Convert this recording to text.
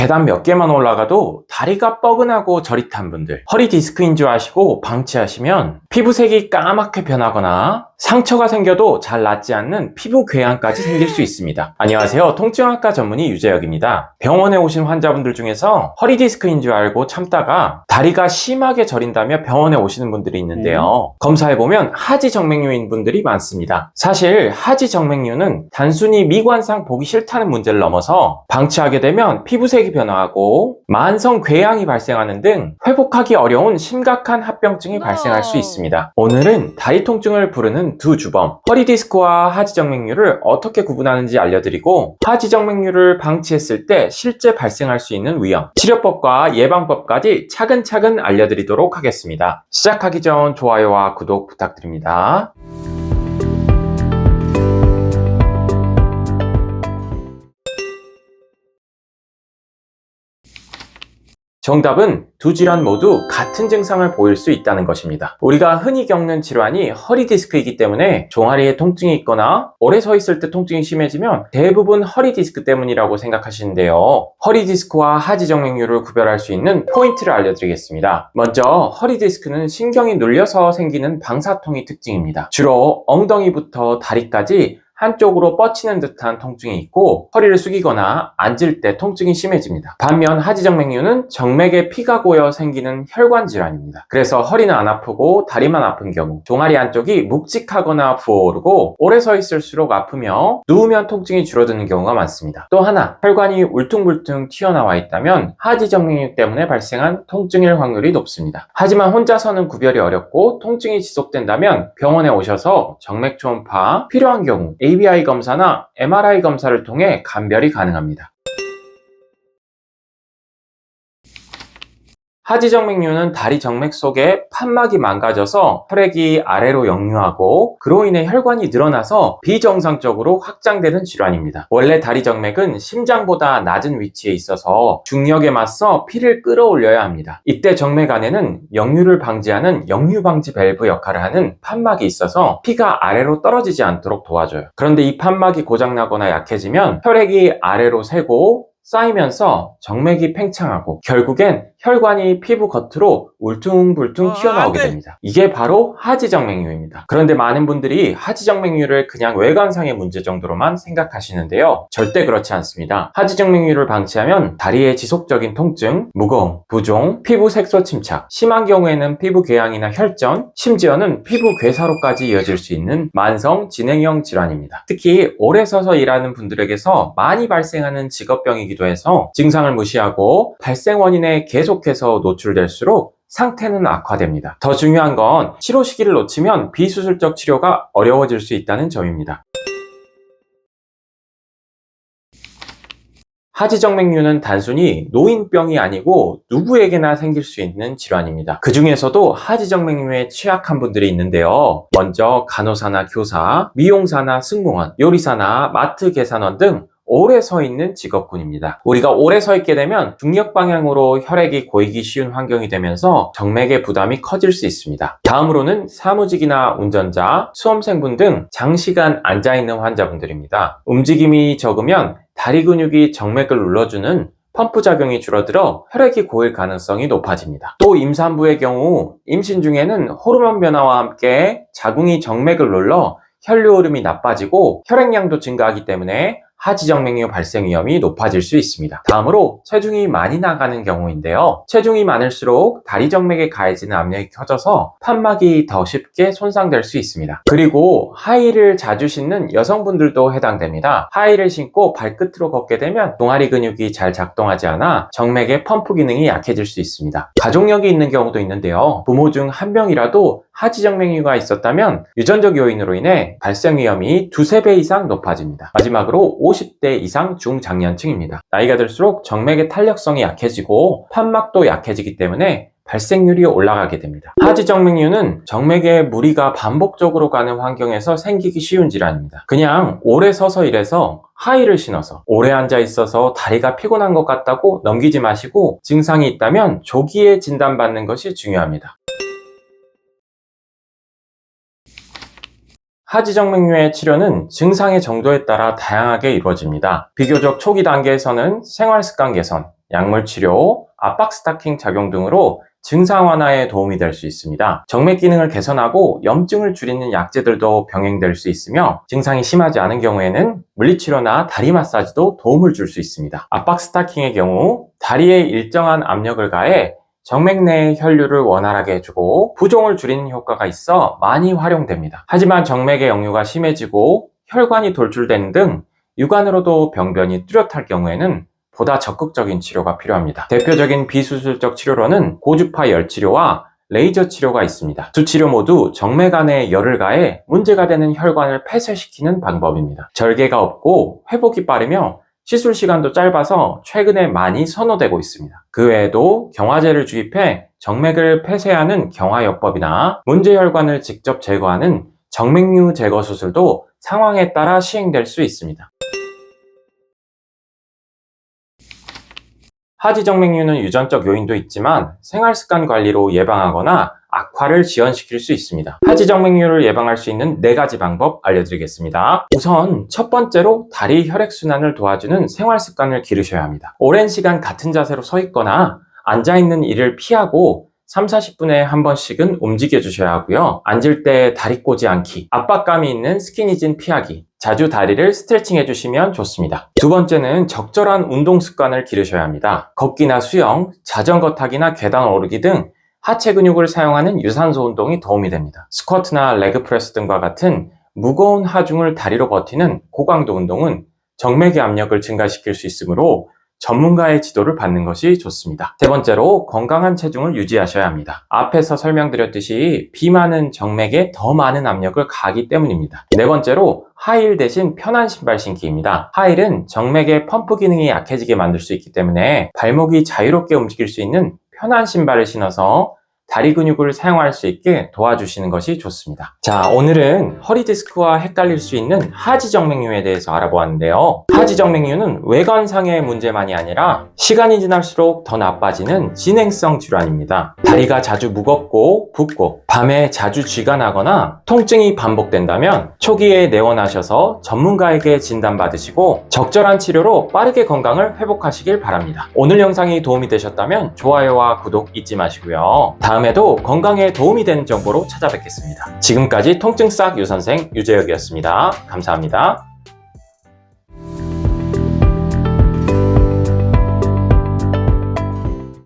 계단 몇 개만 올라가도 다리가 뻐근하고 저릿한 분들, 허리 디스크인 줄 아시고 방치하시면 피부색이 까맣게 변하거나 상처가 생겨도 잘 낫지 않는 피부 궤양까지 생길 수 있습니다. 안녕하세요. 통증학과 전문의 유재혁입니다. 병원에 오신 환자분들 중에서 허리 디스크인 줄 알고 참다가 다리가 심하게 저린다며 병원에 오시는 분들이 있는데요. 검사해보면 하지 정맥류인 분들이 많습니다. 사실 하지 정맥류는 단순히 미관상 보기 싫다는 문제를 넘어서 방치하게 되면 피부색이 변화하고 만성 궤양이 발생하는 등 회복하기 어려운 심각한 합병증이 발생할 수 있습니다. 오늘은 다리 통증을 부르는 두 주범, 허리 디스크와 하지 정맥류를 어떻게 구분하는지 알려드리고 하지 정맥류를 방치했을 때 실제 발생할 수 있는 위험, 치료법과 예방법까지 차근차근 알려드리도록 하겠습니다. 시작하기 전 좋아요와 구독 부탁드립니다. 정답은 두 질환 모두 같은 증상을 보일 수 있다는 것입니다. 우리가 흔히 겪는 질환이 허리 디스크이기 때문에 종아리에 통증이 있거나 오래 서 있을 때 통증이 심해지면 대부분 허리 디스크 때문이라고 생각하시는데요. 허리 디스크와 하지 정맥류를 구별할 수 있는 포인트를 알려드리겠습니다. 먼저 허리 디스크는 신경이 눌려서 생기는 방사통이 특징입니다. 주로 엉덩이부터 다리까지 한쪽으로 뻗치는 듯한 통증이 있고 허리를 숙이거나 앉을 때 통증이 심해집니다. 반면 하지정맥류는 정맥에 피가 고여 생기는 혈관 질환입니다. 그래서 허리는 안 아프고 다리만 아픈 경우 종아리 안쪽이 묵직하거나 부어오르고 오래 서 있을수록 아프며 누우면 통증이 줄어드는 경우가 많습니다. 또 하나 혈관이 울퉁불퉁 튀어나와 있다면 하지정맥류 때문에 발생한 통증일 확률이 높습니다. 하지만 혼자서는 구별이 어렵고 통증이 지속된다면 병원에 오셔서 정맥 초음파 필요한 경우 ABI 검사나 MRI 검사를 통해 감별이 가능합니다. 하지정맥류는 다리 정맥 속에 판막이 망가져서 혈액이 아래로 역류하고 그로 인해 혈관이 늘어나서 비정상적으로 확장되는 질환입니다. 원래 다리 정맥은 심장보다 낮은 위치에 있어서 중력에 맞서 피를 끌어올려야 합니다. 이때 정맥 안에는 역류를 방지하는 역류 방지 밸브 역할을 하는 판막이 있어서 피가 아래로 떨어지지 않도록 도와줘요. 그런데 이 판막이 고장나거나 약해지면 혈액이 아래로 새고 쌓이면서 정맥이 팽창하고 결국엔 혈관이 피부 겉으로 울퉁불퉁 아, 튀어나오게 네. 됩니다. 이게 바로 하지정맥류입니다. 그런데 많은 분들이 하지정맥류를 그냥 외관상의 문제 정도로만 생각하시는데요. 절대 그렇지 않습니다. 하지정맥류를 방치하면 다리의 지속적인 통증, 무거움, 부종, 피부 색소 침착, 심한 경우에는 피부 궤양이나 혈전, 심지어는 피부 괴사로까지 이어질 수 있는 만성 진행형 질환입니다. 특히 오래 서서 일하는 분들에게서 많이 발생하는 직업병이기도 해서 증상을 무시하고 발생 원인에 계속 해서 노출될수록 상태는 악화됩니다. 더 중요한 건 치료 시기를 놓치면 비수술적 치료가 어려워질 수 있다는 점입니다. 하지정맥류는 단순히 노인병이 아니고 누구에게나 생길 수 있는 질환입니다. 그 중에서도 하지정맥류에 취약한 분들이 있는데요. 먼저 간호사나 교사, 미용사나 승무원, 요리사나 마트 계산원 등 오래 서 있는 직업군입니다. 우리가 오래 서 있게 되면 중력 방향으로 혈액이 고이기 쉬운 환경이 되면서 정맥의 부담이 커질 수 있습니다. 다음으로는 사무직이나 운전자, 수험생분 등 장시간 앉아 있는 환자분들입니다. 움직임이 적으면 다리 근육이 정맥을 눌러주는 펌프 작용이 줄어들어 혈액이 고일 가능성이 높아집니다. 또 임산부의 경우 임신 중에는 호르몬 변화와 함께 자궁이 정맥을 눌러 혈류 흐름이 나빠지고 혈액량도 증가하기 때문에 하지정맥류 발생 위험이 높아질 수 있습니다. 다음으로 체중이 많이 나가는 경우인데요. 체중이 많을수록 다리 정맥에 가해지는 압력이 커져서 판막이 더 쉽게 손상될 수 있습니다. 그리고 하이를 자주 신는 여성분들도 해당됩니다. 하이를 신고 발끝으로 걷게 되면 동아리 근육이 잘 작동하지 않아 정맥의 펌프 기능이 약해질 수 있습니다. 가족력이 있는 경우도 있는데요. 부모 중 한 명이라도 하지정맥류가 있었다면 유전적 요인으로 인해 발생 위험이 두세 배 이상 높아집니다. 마지막으로 50대 이상 중장년층입니다. 나이가 들수록 정맥의 탄력성이 약해지고 판막도 약해지기 때문에 발생률이 올라가게 됩니다. 하지정맥류는 정맥에 무리가 반복적으로 가는 환경에서 생기기 쉬운 질환입니다. 그냥 오래 서서 일해서 하이를 신어서 오래 앉아 있어서 다리가 피곤한 것 같다고 넘기지 마시고 증상이 있다면 조기에 진단받는 것이 중요합니다. 하지정맥류의 치료는 증상의 정도에 따라 다양하게 이루어집니다. 비교적 초기 단계에서는 생활습관 개선, 약물 치료, 압박 스타킹 작용 등으로 증상 완화에 도움이 될 수 있습니다. 정맥 기능을 개선하고 염증을 줄이는 약제들도 병행될 수 있으며 증상이 심하지 않은 경우에는 물리치료나 다리 마사지도 도움을 줄 수 있습니다. 압박 스타킹의 경우 다리에 일정한 압력을 가해 정맥 내의 혈류를 원활하게 해주고 부종을 줄이는 효과가 있어 많이 활용됩니다. 하지만 정맥의 역류가 심해지고 혈관이 돌출되는 등 육안으로도 병변이 뚜렷할 경우에는 보다 적극적인 치료가 필요합니다. 대표적인 비수술적 치료로는 고주파 열치료와 레이저 치료가 있습니다. 두 치료 모두 정맥 안에 열을 가해 문제가 되는 혈관을 폐쇄시키는 방법입니다. 절개가 없고 회복이 빠르며 시술 시간도 짧아서 최근에 많이 선호되고 있습니다. 그 외에도 경화제를 주입해 정맥을 폐쇄하는 경화요법이나 문제 혈관을 직접 제거하는 정맥류 제거 수술도 상황에 따라 시행될 수 있습니다. 하지정맥류는 유전적 요인도 있지만 생활습관 관리로 예방하거나 악화를 지연시킬 수 있습니다. 하지정맥류를 예방할 수 있는 네 가지 방법 알려드리겠습니다. 우선 첫 번째로 다리 혈액순환을 도와주는 생활습관을 기르셔야 합니다. 오랜 시간 같은 자세로 서 있거나 앉아있는 일을 피하고 3, 40분에 한 번씩은 움직여 주셔야 하고요. 앉을 때 다리 꼬지 않기, 압박감이 있는 스키니진 피하기, 자주 다리를 스트레칭 해주시면 좋습니다. 두 번째는 적절한 운동 습관을 기르셔야 합니다. 걷기나 수영, 자전거 타기나 계단 오르기 등 하체 근육을 사용하는 유산소 운동이 도움이 됩니다. 스쿼트나 레그 프레스 등과 같은 무거운 하중을 다리로 버티는 고강도 운동은 정맥의 압력을 증가시킬 수 있으므로 전문가의 지도를 받는 것이 좋습니다. 세 번째로 건강한 체중을 유지하셔야 합니다. 앞에서 설명드렸듯이 비만은 정맥에 더 많은 압력을 가하기 때문입니다. 네 번째로 하일 대신 편한 신발 신기입니다. 하일은 정맥의 펌프 기능이 약해지게 만들 수 있기 때문에 발목이 자유롭게 움직일 수 있는 편한 신발을 신어서 다리 근육을 사용할 수 있게 도와주시는 것이 좋습니다. 자, 오늘은 허리 디스크와 헷갈릴 수 있는 하지정맥류에 대해서 알아보았는데요. 하지정맥류는 외관상의 문제만이 아니라 시간이 지날수록 더 나빠지는 진행성 질환입니다. 다리가 자주 무겁고 붓고 밤에 자주 쥐가 나거나 통증이 반복된다면 초기에 내원하셔서 전문가에게 진단받으시고 적절한 치료로 빠르게 건강을 회복하시길 바랍니다. 오늘 영상이 도움이 되셨다면 좋아요와 구독 잊지 마시고요. 다음에도 건강에 도움이 되는 정보로 찾아뵙겠습니다. 지금까지 통증 싹 유선생 유재혁이었습니다. 감사합니다.